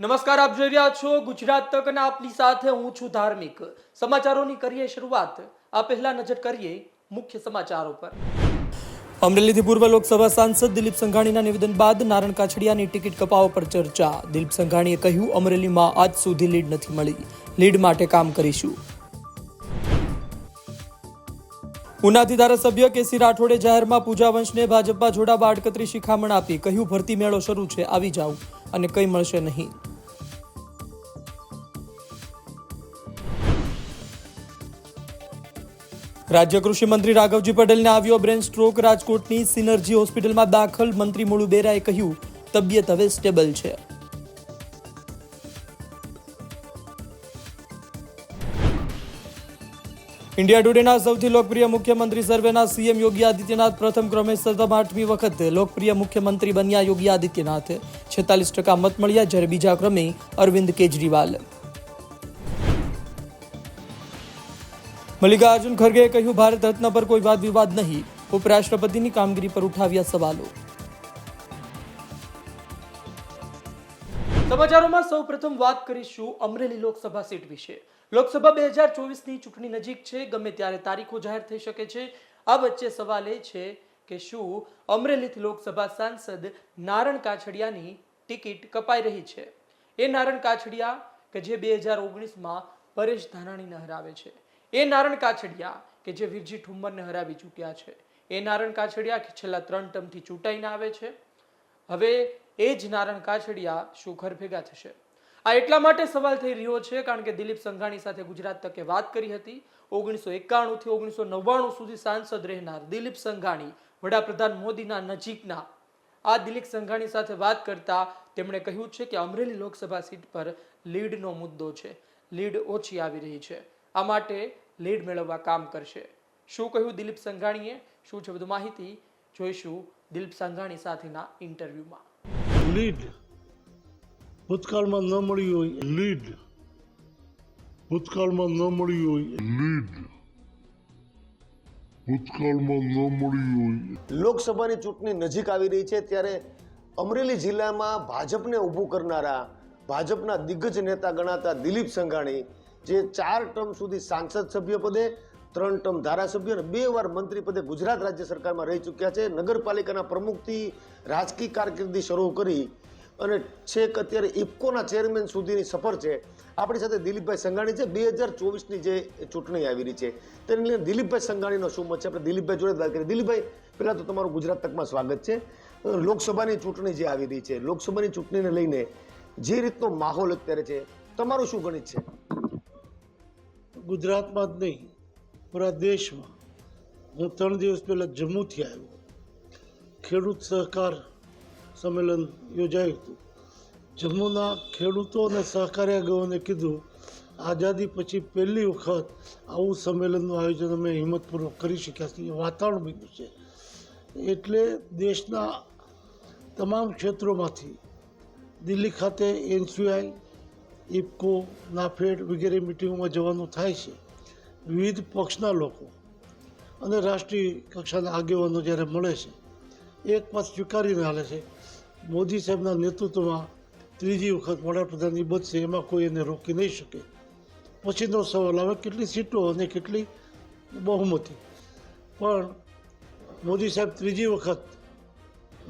નમસ્કાર, આપ જોઈ રહ્યા છો ગુજરાત તક અને આપની સાથે હું છું ધાર્મિક. સમાચારોની કરીએ શરૂઆત. આ પહેલા નજર કરીએ મુખ્ય સમાચારો પર. અમરેલીથી પૂર્વ લોકસભા સાંસદ દિલીપ સંઘાણીના નિવેદન બાદ નારણ કાછડિયાની ટિકિટ કપાવવા પર ચર્ચા. દિલીપ સંઘાણીએ કહ્યું, અમરેલીમાં આજ સુધી લીડ નથી મળી. લીડ માટે કામ કરીશું. ઉનાથી ધારાસભ્ય કેસી રાઠોડે જાહેરમાં પૂજા વંશને ભાજપમાં જોડાવા આડકતરી શિખામણ આપી. કહ્યું, ભરતી મેળો શરૂ છે. આવી જાઓ અને કંઈ મળશે નહીં. રાજ્ય કૃષિ મંત્રી રાઘવજી પટેલને આવ્યો બ્રેન સ્ટ્રોક રાજકોટની સિનર્જી હોસ્પિટલમાં દાખલ, મંત્રી મુળુબેરાએ કહ્યું, તબિયત હવે સ્ટેબલ છે. ઇન્ડિયા ટુડેના સૌથી લોકપ્રિય મુખ્યમંત્રી સર્વેના સીએમ યોગી આદિત્યનાથ પ્રથમ ક્રમે સતત આઠમી વખત લોકપ્રિય મુખ્યમંત્રી બન્યા યોગી આદિત્યનાથ. છેતાલીસ ટકા મત મળ્યા જ્યારે બીજા ક્રમે અરવિંદ કેજરીવાલ. મલ્લિકાર્જુન ખરગેએ કહ્યું, ભારત રત્ન પર કોઈ વાદ વિવાદ નહીં. ઉપરાષ્ટ્રપતિની કામગીરી પર ઉઠાવ્યા સવાલો. સમાચારોમાં સૌપ્રથમ વાત કરીશું અમરેલી લોકસભા સીટ વિશે. લોકસભા બે હજાર ચોવીસની ચૂંટણી નજીક છે. ગમે ત્યારે તારીખો જાહેર થઈ શકે છે. આ વચ્ચે સવાલ એ છે કે શું અમરેલીથી લોકસભા સાંસદ નારણ કાછડિયાની ટિકિટ કપાઈ રહી છે. એ નારણ કાછડિયા કે જે બે હજાર ઓગણીસમાં પરેશ ધાનાણીને હરાવે છે. એ નારણ કાછડિયા કે જે વિરજી ઠુમ્મરને હરાવી ચૂક્યા છે. એ નારણ કાછડિયા કે છેલ્લા ત્રણ ટર્મથી ચૂંટાઈને આવે છે. હવે એ જ નારણ કાછડિયા શું ભેગા થશે. આ એટલા માટે સવાલ થઈ રહ્યો છે કારણ કે દિલીપ સંઘાણી સાથે ગુજરાત તકે વાત કરી હતી. ઓગણીસો એકાણું થી ઓગણીસો નવ્વાણું સુધી સાંસદ રહેનાર દિલીપ સંઘાણી વડાપ્રધાન મોદીના નજીકના આ દિલીપ સંઘાણી સાથે વાત કરતા તેમણે કહ્યું છે કે અમરેલી લોકસભા સીટ પર લીડનો મુદ્દો છે. લીડ ઓછી આવી રહી છે. આ માટે લીડ મેળવવા કામ કરશે. શું કહ્યું દિલીપ સંઘાણીએ? શું છે વધુ માહિતી? જોઈશું દિલીપ સંઘાણી સાથેના ઇન્ટરવ્યુમાં. લીડ ભૂતકાળમાં ન મળી હોય લીડ. ભૂતકાળમાં ન મળી હોય લીડ. ભૂતકાળમાં ન મળી હોય. લોકસભાની ચૂંટણી નજીક આવી રહી છે ત્યારે અમરેલી જિલ્લામાં ભાજપને ઊભું કરનારા ભાજપના દિગ્ગજ નેતા ગણાતા દિલીપ સંઘાણી, જે ચાર ટર્મ સુધી સાંસદ સભ્ય પદે, ત્રણ ટર્મ ધારાસભ્ય અને બે વાર મંત્રી પદે ગુજરાત રાજ્ય સરકારમાં રહી ચૂક્યા છે. નગરપાલિકાના પ્રમુખથી રાજકીય કારકિર્દી શરૂ કરી અને છેક અત્યારે ઇફકોના ચેરમેન સુધીની સફર છે. આપણી સાથે દિલીપભાઈ સંઘાણી છે. બે હજાર ચોવીસની જે ચૂંટણી આવી રહી છે, તેને લઈને દિલીપભાઈ સંઘાણીનો શું મત છે? આપણે દિલીપભાઈ જોડે વાત કરીએ. દિલીપભાઈ, પહેલાં તો તમારું ગુજરાત તકમાં સ્વાગત છે. લોકસભાની ચૂંટણી જે આવી રહી છે, લોકસભાની ચૂંટણીને લઈને જે રીતનો માહોલ અત્યારે છે, તમારું શું ગણિત છે? ગુજરાતમાં જ નહીં, પૂરા દેશમાં. હું ત્રણ દિવસ પહેલાં જમ્મુથી આવ્યો. ખેડૂત સહકાર સંમેલન યોજાયું હતું. જમ્મુના ખેડૂતો અને સહકારી આગેવાને કીધું, આઝાદી પછી પહેલી વખત આવું સંમેલનનું આયોજન અમે હિંમતપૂર્વક કરી શક્યા છીએ. વાતાવરણ બન્યું છે. એટલે દેશના તમામ ક્ષેત્રોમાંથી દિલ્હી ખાતે એનસીઆઈ, ઇફકો, નાફેડ વગેરે મિટિંગોમાં જવાનું થાય છે. વિવિધ પક્ષના લોકો અને રાષ્ટ્રીય કક્ષાના આગેવાનો જ્યારે મળે છે, એક પદ સ્વીકારીને હાલે છે. મોદી સાહેબના નેતૃત્વમાં ત્રીજી વખત વડાપ્રધાનની બનશે એમાં કોઈ એને રોકી નહીં શકે. પછીનો સવાલ આવે, કેટલી સીટો અને કેટલી બહુમતી? પણ મોદી સાહેબ ત્રીજી વખત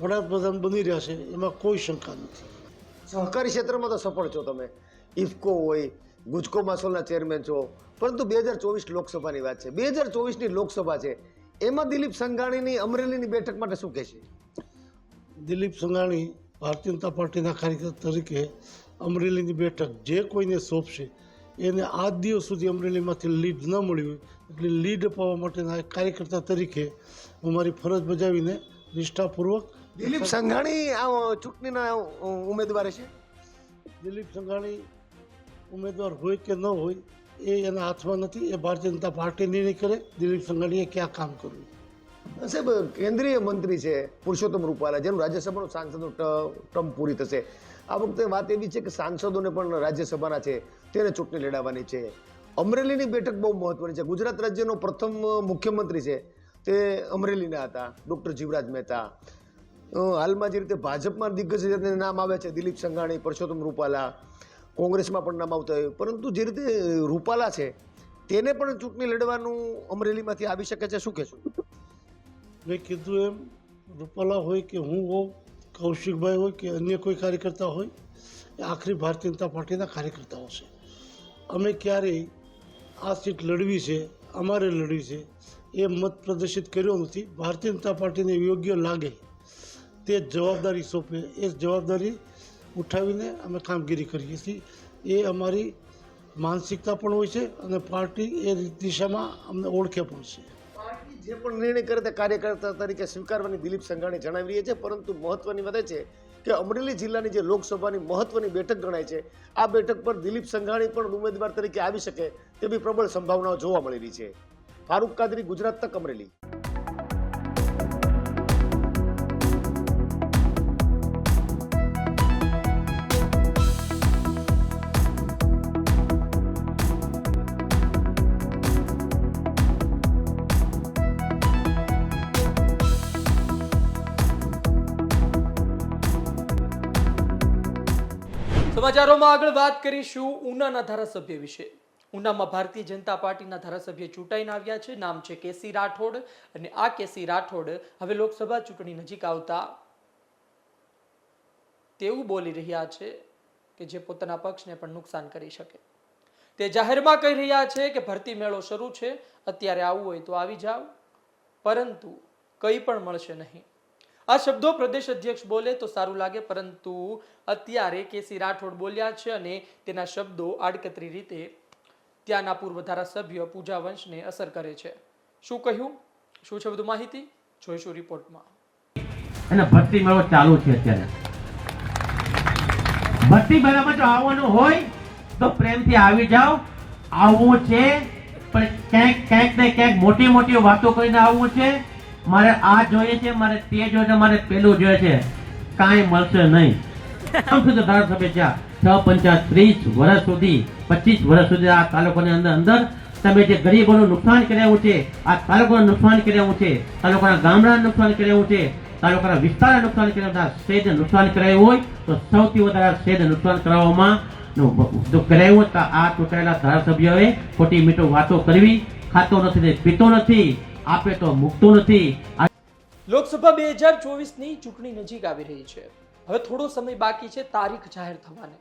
વડાપ્રધાન બની રહ્યા છે, એમાં કોઈ શંકા નથી. સહકારી ક્ષેત્રમાં તો સફળ છો તમે. ઇફકો હોય, ગુજકો માસોલના ચેરમેન છો. પરંતુ બે હજાર ચોવીસ લોકસભાની વાત છે. બે હજાર ચોવીસની લોકસભા છે. એમાં દિલીપ સંઘાણીની અમરેલીની બેઠક માટે શું કહેશે? દિલીપ સંઘાણી ભારતીય જનતા પાર્ટીના કાર્યકર્તા તરીકે અમરેલીની બેઠક જે કોઈને સોંપશે એને આજ દિવસ સુધી અમરેલીમાંથી લીડ ન મળી હોય એટલે લીડ અપાવવા માટેના કાર્યકર્તા તરીકે હું મારી ફરજ બજાવીને નિષ્ઠાપૂર્વક દિલીપ સંઘાણી આ ચૂંટણીના ઉમેદવાર છે? દિલીપ સંઘાણી ઉમેદવાર હોય કે ન હોય એ એના હાથમાં નથી એ ભારતીય જનતા પાર્ટી નિર્ણય કરે દિલીપ સંઘાણીએ ક્યાં કામ કરવું? સાહેબ, કેન્દ્રીય મંત્રી છે, પુરુષોત્તમ રૂપાલા, જેનું રાજ્યસભાનું સાંસદનું ટર્મ પૂરી થશે. આ વખતે વાત એવી છે કે સાંસદોને પણ રાજ્યસભાના છે તેને ચૂંટણી લડાવવાની છે. અમરેલીની બેઠક બહુ મહત્વની છે. ગુજરાત રાજ્યનો પ્રથમ મુખ્યમંત્રી છે, તે અમરેલીના હતા, ડૉક્ટર જીવરાજ મહેતા. હાલમાં જે રીતે ભાજપમાં દિગ્ગજ નામ આવે છે, દિલીપ સંઘાણી, પરસોત્તમ રૂપાલા, કોંગ્રેસમાં પણ નામ આવતા હોય. પરંતુ જે રીતે રૂપાલા છે, તેને પણ ચૂંટણી લડવાનું અમરેલીમાંથી આવી શકે છે, શું કહેશું? મેં કીધું એમ, રૂપાલા હોય કે હું હોઉં, કૌશિકભાઈ હોય કે અન્ય કોઈ કાર્યકર્તા હોય, એ આખરી ભારતીય જનતા પાર્ટીના કાર્યકર્તાઓ છે. અમે ક્યારેય આ સીટ લડવી છે, અમારે લડવી છે, એ મત પ્રદર્શિત કર્યો નથી. ભારતીય જનતા પાર્ટીને યોગ્ય લાગે તે જવાબદારી સોંપે, એ જવાબદારી ઉઠાવીને અમે કામગીરી કરીએ છીએ. એ અમારી માનસિકતા પણ હોય છે અને પાર્ટી એ દિશામાં અમને ઓળખે પણ છે. જે પણ નિર્ણય કરે તે કાર્યકર્તા તરીકે સ્વીકારવાની દિલીપ સંઘાણી જણાવી રહી છે પરંતુ મહત્વની વાત છે કે અમરેલી જિલ્લાની જે લોકસભાની મહત્વની બેઠક ગણાય છે, આ બેઠક પર દિલીપ સંઘાણી પણ ઉમેદવાર તરીકે આવી શકે તેવી પ્રબળ સંભાવનાઓ જોવા મળી રહી છે. ફારૂક કાદરી, ગુજરાત તક અમરેલી. સમાચારોમાં આગળ વાત કરીશું ઉનાના ધારાસભ્ય વિશે. ઉનામાં ભારતીય જનતા પાર્ટીના ધારાસભ્ય ચૂંટાઈને આવ્યા છે. નામ છે કેસી રાઠોડ અને આ કેસી રાઠોડ હવે લોકસભા ચૂંટણી નજીક આવતા તેવું બોલી રહ્યા છે કે જે પોતાના પક્ષને પણ નુકસાન કરી શકે. તે જાહેરમાં કહી રહ્યા છે કે ભરતી મેળો શરૂ છે. અત્યારે આવવું હોય તો આવી જાઓ પરંતુ કંઈ પણ મળશે નહીં. આ શબ્દો પ્રદેશ અધ્યક્ષ બોલે તો સારું લાગે, પરંતુ અત્યારે કેસી રાઠોડ બોલ્યા છે અને તેના શબ્દો આડકતરી રીતે ત્યાંના પૂર્વ ધારાસભ્ય પૂજા વંશને અસર કરે છે. શું કહ્યું? શું છે બધું માહિતી? જોઈશું રિપોર્ટમાં. અને ભરતી મેળો ચાલુ છે અત્યારે. ભરતી મેળામાં જો આવવાનું હોય તો પ્રેમથી આવી જાઓ. આવવું છે, પણ ક્યાંક ક્યાંક ને ક્યાંક મોટી મોટી વાતો કરીને આવવું છે. મારે આ જોઈએ છે મારે તે જોઈએ છે મારે પેલું જોઈએ છે. કાંઈ મળશે નહીં. સુધી ધારાસભ્ય છે છ પંચા ત્રીસ વર્ષ સુધી પચીસ વર્ષ સુધી આ તાલુકાની અંદર અંદર તમે જે ગરીબોનું નુકસાન કરાવ્યું છે આ તાલુકાનું નુકસાન કરાવ્યું છે તાલુકાના ગામડાનું નુકસાન કરાવ્યું છે તાલુકાના વિસ્તારને નુકસાન કરાવ્યું શહેરને નુકસાન કરાયું હોય તો સૌથી વધારે શહેરને નુકસાન કરાવવામાં જો કરાવ્યું હોય તો આ ચૂંટાયેલા ધારાસભ્યોએ ખોટી મીઠો વાતો કરવી ખાતો નથી પીતો નથી. આપે તો મૂકતો નથી. લોકસભા બે હજાર ચોવીસની ચૂંટણી નજીક આવી રહી છે. હવે થોડો સમય બાકી છે તારીખ જાહેર થવાને.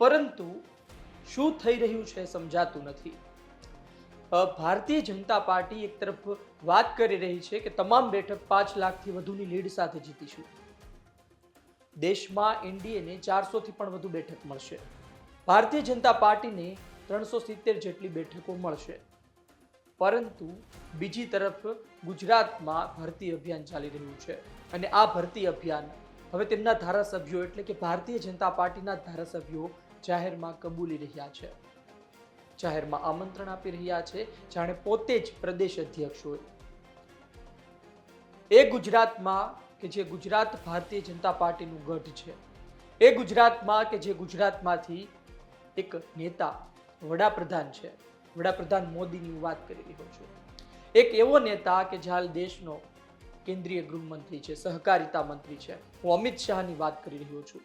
પરંતુ શું થઈ રહ્યું છે સમજાતું નથી. ભારતીય જનતા પાર્ટી એક તરફ વાત કરી રહી છે કે તમામ બેઠક પાંચ લાખથી વધુની લીડ સાથે જીતીશું. દેશમાં એનડીએને ચારસોથી પણ વધુ બેઠક મળશે. ભારતીય જનતા પાર્ટીને ત્રણસો સિત્તેર જેટલી બેઠકો મળશે. પરંતુ બીજી તરફ ગુજરાતમાં ભરતી અભિયાન ચાલી રહ્યું છે અને આ ભરતી અભિયાન હવે તેમના ધારાસભ્યો એટલે કે ભારતીય જનતા પાર્ટીના ધારાસભ્યો જાહેરમાં કબૂલી રહ્યા છે. જાહેરમાં આમંત્રણ આપી રહ્યા છે. જાણે પોતે જ પ્રદેશ અધ્યક્ષ હોય. એ ગુજરાતમાં કે જે ગુજરાત ભારતીય જનતા પાર્ટીનું ગઢ છે. એ ગુજરાતમાં કે જે ગુજરાતમાંથી એક નેતા વડાપ્રધાન છે. વડાપ્રધાન મોદીની વાત કરી રહ્યો છું. એક એવો નેતા કે જે હાલ દેશનો કેન્દ્રીય ગૃહમંત્રી છે, સહકારિતા મંત્રી છે. હું અમિત શાહની વાત કરી રહ્યો છું.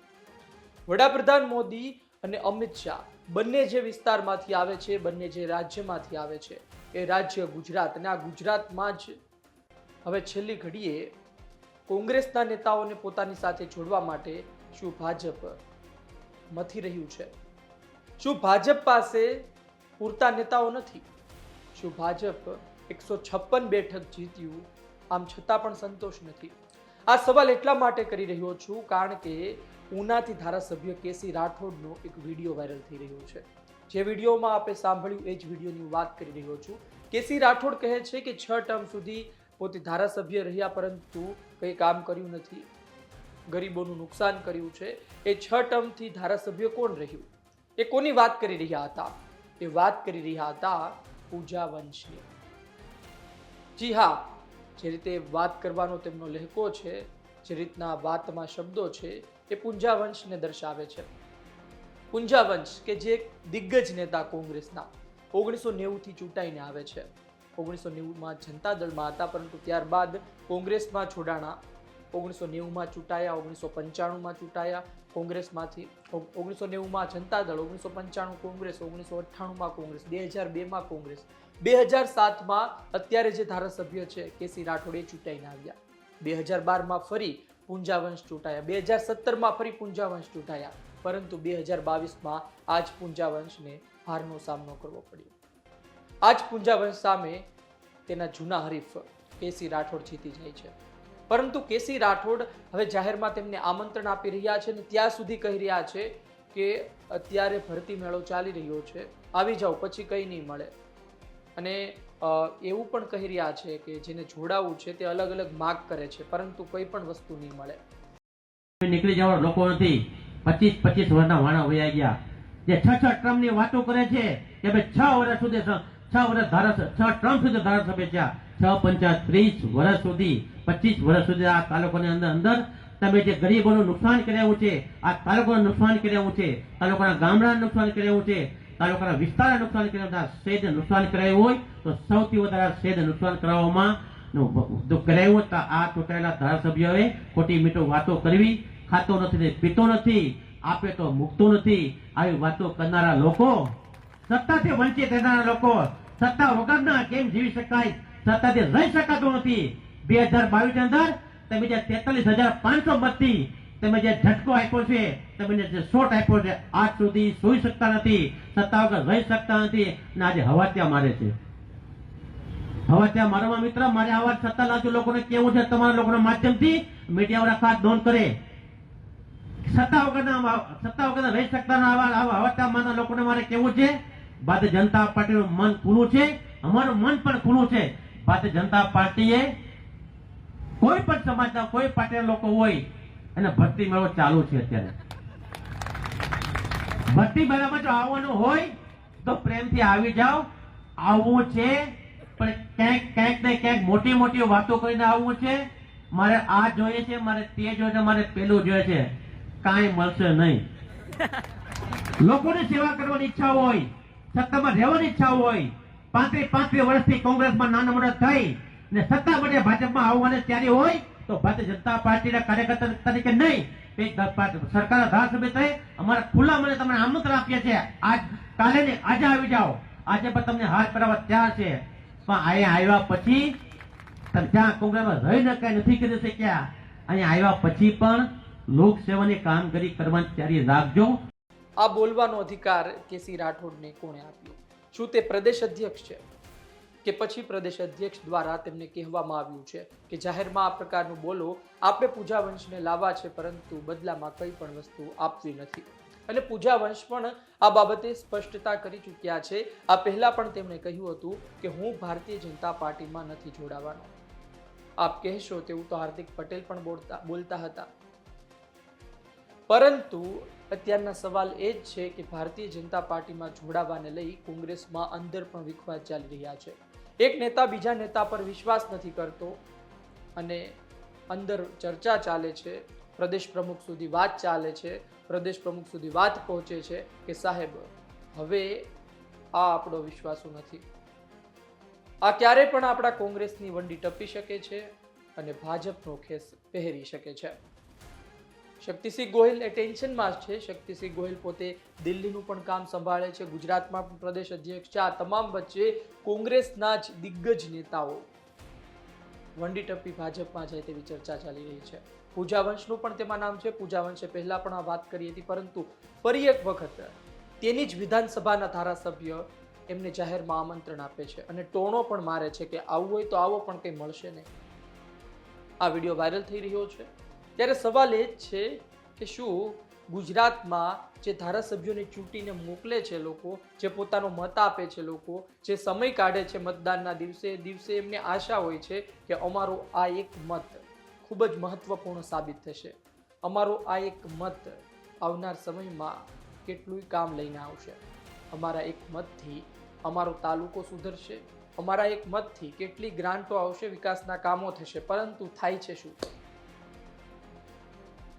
વડાપ્રધાન મોદી અને અમિત શાહ બંને જે વિસ્તારમાંથી આવે છે, બંને જે રાજ્યમાંથી આવે છે, એ રાજ્ય ગુજરાત અને આ ગુજરાતમાં જ હવે છેલ્લી ઘડીએ કોંગ્રેસના નેતાઓને પોતાની સાથે જોડવા માટે શું ભાજપ મથી રહ્યું છે? શું ભાજપ પાસે પૂરતા નેતાઓ નથી. જો ભાજપ એકસો છપ્પન બેઠક જીત્યું? આમ છતાં પણ સંતોષ નથી. આ સવાલ એટલા માટે કરી રહ્યો છું કારણ કે ઉનાથી ધારાસભ્ય કેસી રાઠોડનો એક વીડિયો વાયરલ થઈ રહ્યો છે. જે વિડીયોમાં આપણે સાંભળ્યું એ જ વિડીયોની વાત કરી રહ્યો છું. કેસી રાઠોડ કહે છે કે છ ટર્મ સુધી પોતે ધારાસભ્ય રહ્યા પરંતુ કંઈ કામ કર્યું નથી. ગરીબોનું નુકસાન કર્યું છે. એ છ ટર્મથી ધારાસભ્ય કોણ રહ્યું? એ કોની વાત કરી રહ્યા હતા? એ વાત કરી રહ્યા હતા પૂજા વંશની જી હા, જે રીતે વાત કરવાનો તેમનો લહેકો છે, જે રીતના વાતમાં શબ્દો છે, એ પૂંજા વંશને દર્શાવે છે. પૂંજા વંશ કે જે દિગ્ગજ નેતા કોંગ્રેસના ઓગણીસો નેવુંથી ચૂંટાઈને આવે છે. ઓગણીસો નેવુંમાં જનતા દળમાં હતા, પરંતુ ત્યારબાદ કોંગ્રેસમાં જોડાણા ઓગણીસો નેવુંમાં ચૂંટાયા ઓગણીસો પંચાણુંમાં ચૂંટાયા, કોંગ્રેસમાંથી ઓગણીસો નેવુંમાં જનતા દળ ઓગણીસો પંચાણું કોંગ્રેસ ઓગણીસો અઠ્ઠાણુંમાં કોંગ્રેસ બે હજાર બેમાં કોંગ્રેસ. બે હજાર સાતમાં અત્યારે જે ધારાસભ્ય છે, કેસી રાઠોડ એ ચૂંટાઈને આવ્યા. બે હજાર બારમાં ફરી પુંજાવંશ ચૂંટાયા. બે હજાર સત્તરમાં ફરી પુંજાવંશ ચૂંટાયા. પરંતુ બે હજાર બાવીસમાં આજ પુંજાવંશને હારનો સામનો કરવો પડ્યો. આજ પુંજાવંશ સામે તેના જૂના હરીફ કેસી રાઠોડ જીતી જાય છે. પરંતુ કેસી રાઠોડ હવે જાહેરમાં તેમને આમંત્રણ આપી રહ્યા છે અને ત્યાં સુધી કહી રહ્યા છે કે અત્યારે ભરતી મેળો ચાલી રહ્યો છે. આવી જાઓ, પછી કંઈ નહીં મળે. અને એવું પણ કહી રહ્યા છે કે જેને જોડાવું છે તે અલગ અલગ માગ કરે છે, પરંતુ કોઈ પણ વસ્તુ નહીં મળે. નીકળી જવાના લોકો નથી પચીસ પચીસ વર્ષના વાણા વયા ગયા. જે છ છ ટ્રમ્પની વાતો કરે છે કે ભાઈ છ વર્ષ સુધી છ વર્ષ ધારાસભ્ય છ ટર્મ સુધી ધારાસભ્ય છે છ પંચા ત્રીસ વર્ષ સુધી, પચીસ વર્ષ સુધી આ તાલુકાની અંદર અંદર તમે જે ગરીબોનું નુકસાન કર્યું છે, આ તાલુકાનું નુકસાન કર્યું છે, તાલુકાના ગામડાનું નુકસાન કર્યું છે, તાલુકાના વિસ્તારને નુકસાન કર્યું આ નુકસાન કરાયું હોય, તો સૌથી વધારે શેદ નુકસાન કરાવવામાં કરાયું તો આ ચૂંટાયેલા ધારાસભ્યોએ ખોટી મીઠો વાતો કરવી, ખાતો નથી પીતો નથી, આપે તો મૂકતો નથી. આવી વાતો કરનારા લોકો સત્તાથી વંચિત રહેનારા લોકો સત્તા વગરના કેમ જીવી શકાય? સત્તાથી રહી શકાતું નથી. બે હજાર બાવીસ અંદર તમે જે તેતાલીસ હજાર પાંચસો મતથી તમે જે ઝટકો આપ્યો છે, તમે જે શોટ આપ્યો છે, આજ સુધી સુઈ શકતા નથી. સત્તા વગર રહી શકતા નથી અને આજે હવા ત્યાં મારે છે. હવે ત્યાં મારવા મિત્ર, મારે આવા સત્તા લાજુ લોકોને કેવું છે, તમારા લોકોના માધ્યમથી મીડિયા વાળા ખાસ નોંધ કરે. સત્તા વગરના સત્તા વગરના રહી શકતા ના આવા આવા ત્યાં મારા લોકોને મારે કેવું છે. ભારતીય જનતા પાર્ટીનું મન ખુલ્લું છે અમારું મન પણ ખુલ્લું છે. ભારતીય જનતા પાર્ટીએ કોઈ પણ સમાજના કોઈ પાર્ટીના લોકો હોય અને ભરતી મેળો ચાલુ છે અત્યારે. ભરતી મેળામાં જો આવવાનું હોય તો પ્રેમથી આવી જાઓ. આવવું છે પણ ક્યાંક ક્યાંક ને ક્યાંક મોટી મોટી વાતો કરીને આવવું છે. મારે આ જોઈએ છે મારે તે જોઈએ છે મારે પેલું જોઈએ છે. કાંઈ મળશે નહીં. લોકોની સેવા કરવાની ઈચ્છા હોય સત્તામાં રહેવાની ઈચ્છા હોય પાંત્રીસ પાંત્રીસ વર્ષથી કોંગ્રેસમાં નાના મોટા થઈ ને સત્તા માટે ભાજપમાં આવવાની તૈયારી હોય, તો ભારતીય જનતા પાર્ટીના કાર્યકર્તા તરીકે નહીં સરકાર ધારાસભ્ય થઈ અમારા ખુલ્લા મને તમને આમંત્રણ આપીએ છીએ. આજ કાલે ને આજે આવી જાઓ. આજે પણ તમને હાથ પહેરાવવા તૈયાર છે. પણ અહીંયા આવ્યા પછી તમે ત્યાં કોંગ્રેસમાં રહીને કઈ નથી કરી શક્યા, અહીંયા આવ્યા પછી પણ લોકસેવાની કામગીરી કરવાની તૈયારી રાખજો. આ બોલવાનો અધિકાર કેસી રાઠોડને કોણે આપ્યો? શું તે પ્રદેશ અધ્યક્ષ છે? કે પછી પ્રદેશ અધ્યક્ષ દ્વારા તેમને કહેવામાં આવ્યું છે કે જાહેરમાં આ પ્રકારનું બોલો આપણે પૂજા વંશને લાવવા છે, પરંતુ બદલામાં કંઈ પણ વસ્તુ આપવી નથી. અને પૂજા વંશ પણ આ બાબતે સ્પષ્ટતા કરી ચૂક્યા છે. આ પહેલા પણ તેમણે કહ્યું હતું કે હું ભારતીય જનતા પાર્ટીમાં નથી જોડાવાનો. આપ કહેશો તેવું તો હાર્દિક પટેલ પણ બોલતા બોલતા હતા. પરંતુ અત્યારના સવાલ એ જ છે કે ભારતીય જનતા પાર્ટીમાં જોડાવાને લઈ કોંગ્રેસમાં અંદર પણ વિખવાદ ચાલી રહ્યા છે. એક નેતા બીજા નેતા પર વિશ્વાસ નથી કરતો અને અંદર ચર્ચા ચાલે છે, પ્રદેશ પ્રમુખ સુધી વાત ચાલે છે, પ્રદેશ પ્રમુખ સુધી વાત પહોંચે છે કે સાહેબ, હવે આ આપણો વિશ્વાસો નથી. આ ક્યારે પણ આપણા કોંગ્રેસની વંડી ટપી શકે છે અને ભાજપનો ખેસ પહેરી શકે છે. શક્તિસિંહ ગોહિલ એ ટેન્શનમાં છે. શક્તિસિંહ ગોહિલ પોતે દિલ્હીનું પણ કામ સંભાળે છે. ગુજરાતમાં પણ પ્રદેશ અધ્યક્ષ છે. આ તમામ વચ્ચે કોંગ્રેસના જ દિગ્ગજ નેતાઓ વંડી ટપ્પી ભાજપમાં જાય તેવી ચર્ચા ચાલી રહી છે. પૂજા વંશનું પણ તેમાં નામ છે. પૂજા વંશે પહેલા પણ આ વાત કરી હતી, પરંતુ ફરી એક વખત તેની જ વિધાનસભાના ધારાસભ્ય એમને જાહેરમાં આમંત્રણ આપે છે અને ટોણો પણ મારે છે કે આવું હોય તો આવો પણ કંઈ મળશે નહીં. આ વીડિયો વાયરલ થઈ રહ્યો છે. ત્યારે સવાલ એ જ છે કે શું ગુજરાતમાં જે ધારાસભ્યોને ચૂંટીને મોકલે છે લોકો, જે પોતાનો મત આપે છે લોકો, જે સમય કાઢે છે મતદાનના દિવસે દિવસે એમને આશા હોય છે કે અમારો આ એક મત ખૂબ જ મહત્વપૂર્ણ સાબિત થશે. અમારો આ એક મત આવનાર સમયમાં કેટલું કામ લઈને આવશે. અમારા એક મતથી અમારો તાલુકો સુધરશે. અમારા એક મતથી કેટલી ગ્રાન્ટો આવશે, વિકાસના કામો થશે. પરંતુ થાય છે શું?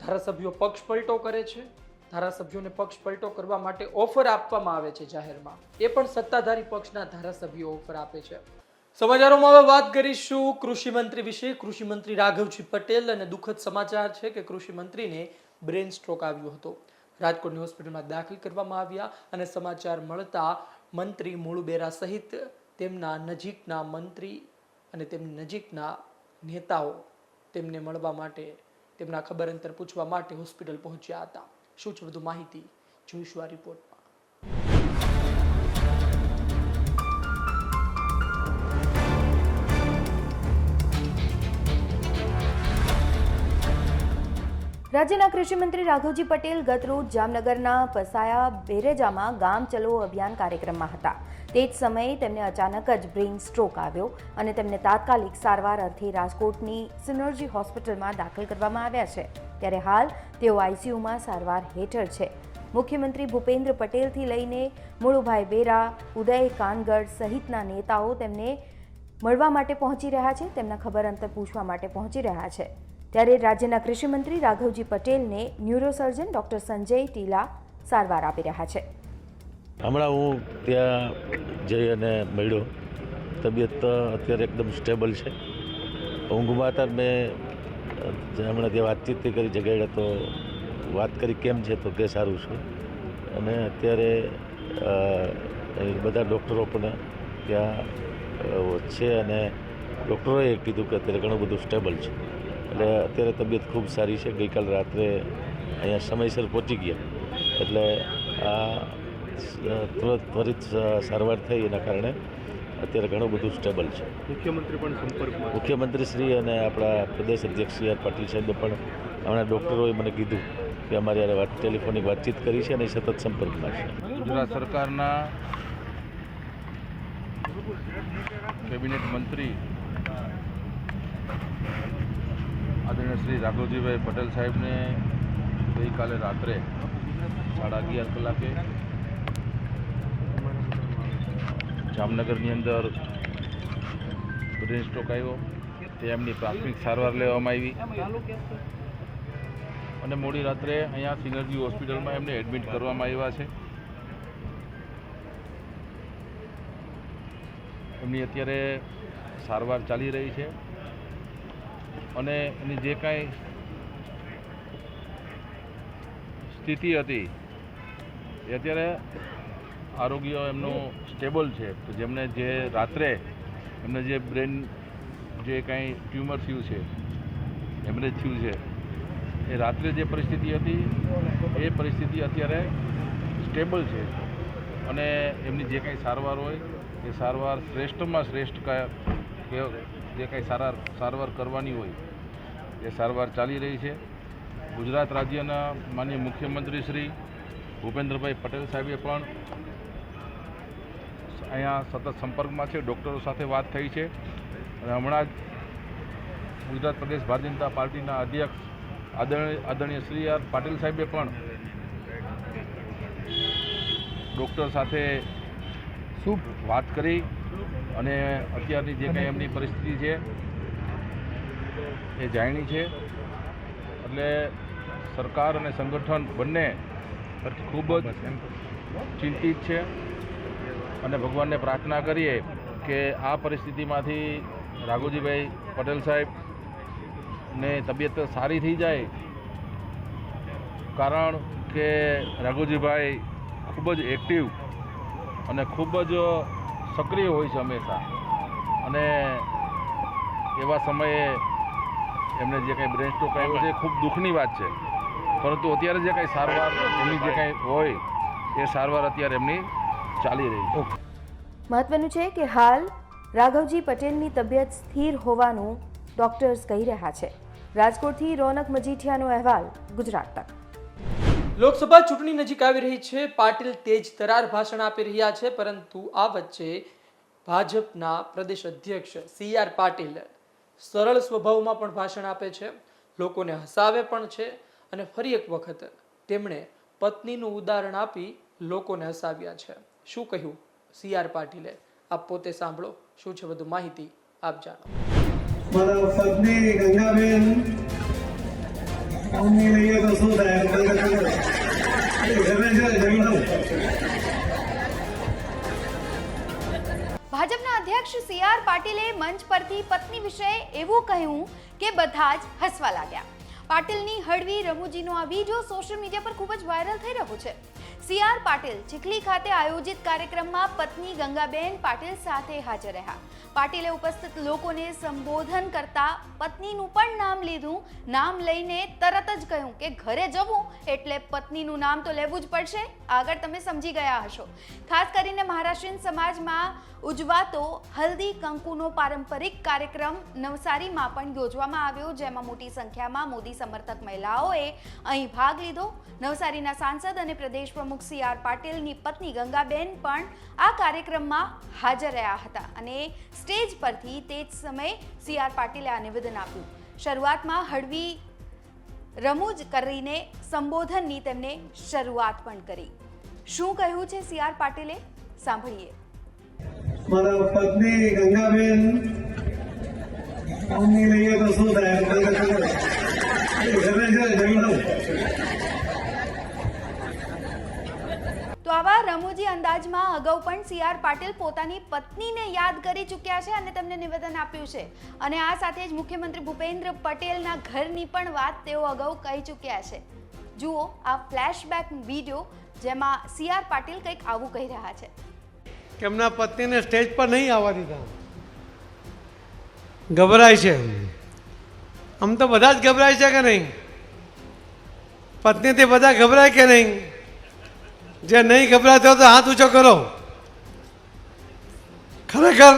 ધારાસભ્યો પક્ષ પલટો કરે છે. ધારાસભ્યોને પક્ષ પલટો કરવા માટે ઓફર આપવામાં આવે છે જાહેરમાં. એ પણ સત્તાધારી પક્ષના ધારાસભ્યો ઓફર આપે છે. સમાચારોમાં હવે વાત કરીશું કૃષિ મંત્રી વિશે. કૃષિ મંત્રી રાઘવજી પટેલ અને દુઃખદ સમાચાર છે કે કૃષિ મંત્રીને બ્રેન સ્ટ્રોક આવ્યો હતો. રાજકોટની હોસ્પિટલમાં દાખલ કરવામાં આવ્યા અને સમાચાર મળતા મંત્રી મુળુબેરા સહિત તેમના નજીકના મંત્રી અને તેમની નજીકના નેતાઓ તેમને મળવા માટે તેમના ખબર અંતર પૂછવા માટે હોસ્પિટલ પહોંચ્યા હતા. શું છે વધુ માહિતી? જોઈશું આ રિપોર્ટમાં. રાજ્યના કૃષિમંત્રી રાઘવજી પટેલ ગતરોજ જામનગરના પસાયા બેરેજામાં ગામ ચલો અભિયાન કાર્યક્રમમાં હતા. તે જ સમયે તેમને અચાનક જ બ્રેઇન સ્ટ્રોક આવ્યો અને તેમને તાત્કાલિક સારવાર અર્થે રાજકોટની સિનર્જી હોસ્પિટલમાં દાખલ કરવામાં આવ્યા છે. ત્યારે હાલ તેઓ આઈસીયુમાં સારવાર હેઠળ છે. મુખ્યમંત્રી ભૂપેન્દ્ર પટેલથી લઈને મુળુભાઈ બેરા, ઉદય કાનગડ સહિતના નેતાઓ તેમને મળવા માટે પહોંચી રહ્યા છે, તેમના ખબર અંતર પૂછવા માટે પહોંચી રહ્યા છે. ત્યારે રાજ્યના કૃષિમંત્રી રાઘવજી પટેલને ન્યુરોસર્જન ડોક્ટર સંજય ટીલા સારવાર આપી રહ્યા છે. હમણાં હું ત્યાં જઈ અને મળ્યો. તબિયત અત્યારે એકદમ સ્ટેબલ છે. ઊંઘમાં હતા મેં હમણાં ત્યાં વાતચીત કરી જગાડ્યા તો વાત કરી કેમ છે તો કે સારું છે. અને અત્યારે બધા ડૉક્ટરો પણ ત્યાં છે અને ડૉક્ટરોએ કીધું કે અત્યારે ઘણું બધું સ્ટેબલ છે. એટલે અત્યારે તબિયત ખૂબ સારી છે. ગઈકાલ રાત્રે અહીંયા સમયસર પહોંચી ગયા. એટલે આ ત્વરિત સારવાર થઈ એના કારણે અત્યારે ઘણું બધું સ્ટેબલ છે. મુખ્યમંત્રી પણ સંપર્કમાં મુખ્યમંત્રી શ્રી અને આપણા પ્રદેશ અધ્યક્ષ સી આર પાટીલ સાહેબે પણ હમણાં ડૉક્ટરોએ મને કીધું કે અમારી હારે વાત ટેલિફોનિક વાતચીત કરી છે અને એ સતત સંપર્કમાં છે. ગુજરાત સરકારના કેબિનેટ મંત્રી આદરણીય શ્રી રાઘવજીભાઈ પટેલ સાહેબને ગઈકાલે રાત્રે સાડા અગિયાર કલાકે જામનગરની અંદર બ્રેન સ્ટ્રોક આવ્યો. તે એમની પ્રાથમિક સારવાર લેવામાં આવી. અને મોડી રાત્રે અહીંયા સિનર્જી હોસ્પિટલમાં એમને એડમિટ કરવામાં આવ્યા છે. એમની અત્યારે સારવાર ચાલી રહી છે. અને એની જે કાંઈ સ્થિતિ હતી, એ અત્યારે આરોગ્ય એમનું સ્ટેબલ છે. તો જેમને જે રાત્રે એમને જે બ્રેન જે કાંઈ ટ્યુમર થયું છે એમને થયું છે, એ રાત્રે જે પરિસ્થિતિ હતી, એ પરિસ્થિતિ અત્યારે સ્ટેબલ છે. અને એમની જે કાંઈ સારવાર હોય, એ સારવાર શ્રેષ્ઠમાં શ્રેષ્ઠ કા- જે કાંઈ સારા, સારવાર કરવાની હોય, એ સારવાર ચાલી રહી છે. ગુજરાત રાજ્યના માનનીય મુખ્યમંત્રી શ્રી ભૂપેન્દ્રભાઈ પટેલ સાહેબે પણ અહીંયા સતત સંપર્કમાં છે, ડૉક્ટરો સાથે વાત થઈ છે. અને હમણાં જ ગુજરાત પ્રદેશ ભારતીય જનતા પાર્ટીના અધ્યક્ષ આદરણીય આદરણીય શ્રી આર પાટીલ સાહેબે પણ ડૉક્ટર સાથે શું વાત કરી અને અત્યારની જે કંઈ એમની પરિસ્થિતિ છે એ જાણી છે. એટલે સરકાર અને સંગઠન બંને ખૂબ જ ચિંતિત છે. અને ભગવાનને પ્રાર્થના કરીએ કે આ પરિસ્થિતિમાંથી રાઘુજીભાઈ પટેલ સાહેબ ને તબિયત સારી થઈ જાય. કારણ કે રાઘુજીભાઈ ખૂબ જ એક્ટિવ અને ખૂબ જ સક્રિય હોય છે હંમેશા. અને એવા સમયે એમને જે કંઈ બ્રેન સ્ટ્રોક આવ્યો છે ખૂબ દુઃખની વાત છે. પરંતુ અત્યારે જે કંઈ સારવાર એમની જે કંઈ હોય, એ સારવાર અત્યારે એમની ચાલી રહી છે. મહત્વનું છે કે હાલ રાઘવજી પટેલની તબિયત સ્થિર હોવાનું ડોક્ટર્સ કહી રહ્યા છે. રાજકોટથી રોનક મજીઠિયાનો અહેવાલ ગુજરાત તક. લોકસભા ચૂંટણી નજીક આવી રહી છે. પાટીલ તેજ તરાર ભાષણ આપી રહ્યા છે પરંતુ આ વચ્ચે ભાજપના પ્રદેશ અધ્યક્ષ સી આર પાટીલ સરળ સ્વભાવમાં પણ ભાષણ આપે છે. લોકોને હસાવે પણ છે અને ફરી એક વખત તેમણે પત્નીનું ઉદાહરણ આપી લોકોને હસાવ્યા છે. શું કહ્યું? સી આર પાટીલે. આપ પોતે સાંભળો. શું છે વધુ માહિતી? આપ જાણો. મારા પત્ની ગંગાબેન મમ્મી લઈએ તો શું થાય? ભાજપના અધ્યક્ષ સી આર પાટીલે મંચ પરથી પત્ની વિશે એવું કહ્યું કે બધા જ હસવા લાગ્યા. પાટીલની હળવી રમૂજીનો આ વીડિયો સોશિયલ મીડિયા પર ખૂબ જ વાયરલ થઈ રહ્યો છે. સી આર પાટીલ ચીખલી ખાતે આયોજિત કાર્યક્રમમાં પત્ની ગંગાબેન પાટીલ સાથે હાજર રહ્યા. પાટીલે ઉપસ્થિત લોકોને સંબોધન કરતા પત્નીનું પણ નામ લીધું. નામ લઈને તરત જ કહ્યું કે ઘરે જવું એટલે પત્નીનું નામ તો લેવું જ પડશે. આગળ તમે સમજી ગયા હશો. ખાસ કરીને મહારાષ્ટ્રીયન સમાજમાં ઉજવાતો હલ્દી કંકુનો પારંપરિક કાર્યક્રમ નવસારીમાં પણ યોજવામાં આવ્યો, જેમાં મોટી સંખ્યામાં મોદી સમર્થક મહિલાઓએ અહીં ભાગ લીધો. નવસારીના સાંસદ અને પ્રદેશ પ્રમુખ સી આર પાટીલની પત્ની ગંગાબેન પણ આ કાર્યક્રમમાં હાજર રહ્યા હતા અને સ્ટેજ પરથી તે જ સમયે સી આર પાટીલે આ નિવેદન આપ્યું. શરૂઆતમાં હળવી રમૂજ કરીને સંબોધનની તેમને શરૂઆત પણ કરી. શું કહ્યું છે સી આર પાટીલે? સાંભળીએ. મારા પત્ની ગંગાબેન અમને લઈએ તો શું થાય મને ખબર. ગમે છે જમવાનું તો આવા રમૂજી અંદાજમાં અગાઉ પણ સી આર પાટીલ પોતાની પત્નીને યાદ કરી ચૂક્યા છે અને તેમને નિવેદન આપ્યું છે. અને આ સાથે જ મુખ્યમંત્રી ભૂપેન્દ્ર પટેલના ઘરની પણ વાત તેઓ અગાઉ કહી ચૂક્યા છે. જુઓ આ ફ્લેશબેક વીડિયો જેમાં સી આર પાટીલ કંઈક આવું કહી રહ્યા છે. એમના પત્નીને સ્ટેજ પર નહીં આવવા દીધા. ગભરાય છે આમ તો બધા જ ગભરાય છે કે નહીં? પત્નીથી બધા ગભરાય કે નહીં? જે નહીં ગભરાતો તો હાથ ઊંચો કરો. ખરેખર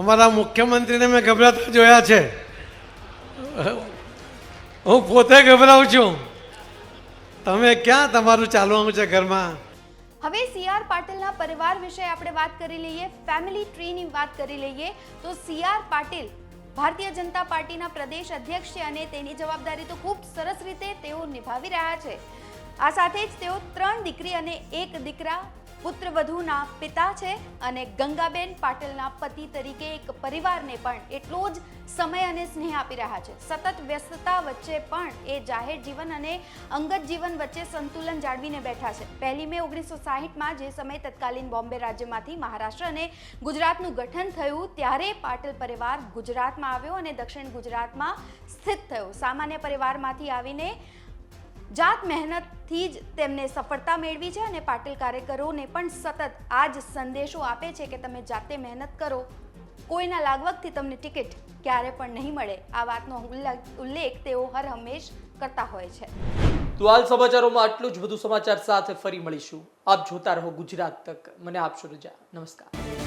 અમારા મુખ્યમંત્રીને મેં ગભરાતા જોયા છે. હું પોતે ગભરાઉં છું. તમે ક્યાં તમારું ચાલવાનું છે ઘરમાં? હવે સીઆર પાટીલના પરિવાર વિશે આપણે વાત કરી લઈએ ફેમિલી ટ્રીની વાત કરી લઈએ, તો સીઆર પાટીલ ભારતીય જનતા પાર્ટીના પ્રદેશ અધ્યક્ષ છે અને તેની જવાબદારી તો ખૂબ સરસ રીતે તેઓ નિભાવી રહ્યા છે. આ સાથે જ તેઓ ત્રણ દીકરી અને એક દીકરા પુત્રવધૂના પિતા છે અને ગંગાબેન પાટીલના પતિ તરીકે એક પરિવારને પણ એટલો જ સમય અને સ્નેહ આપી રહ્યા છે. સતત વ્યસ્તતા વચ્ચે પણ એ જાહેર જીવન અને અંગત જીવન વચ્ચે સંતુલન જાળવીને બેઠા છે. પહેલી મે ઓગણીસો સાહીઠમાં જે સમયે તત્કાલીન બોમ્બે રાજ્યમાંથી મહારાષ્ટ્ર અને ગુજરાતનું ગઠન થયું, ત્યારે પાટીલ પરિવાર ગુજરાતમાં આવ્યો અને દક્ષિણ ગુજરાતમાં સ્થિત થયો. સામાન્ય પરિવારમાંથી આવીને જાત મહેનતથી જ તેમને સફળતા મેળવી છે અને પાટીલ કાર્યકરોને પણ સતત આ જ સંદેશો આપે છે કે તમે જાતે મહેનત કરો. કોઈના લાગવગથી તમને ટિકિટ ક્યારે પણ નહીં મળે. આ વાતનો ઉલ્લેખ તેઓ હર હંમેશ કરતા હોય છે. તો હાલ સમાચારોમાં આટલું જ. વધુ સમાચાર સાથે ફરી મળીશું. આપ જોતા રહો ગુજરાત તક. મને આપશો રજા. નમસ્કાર.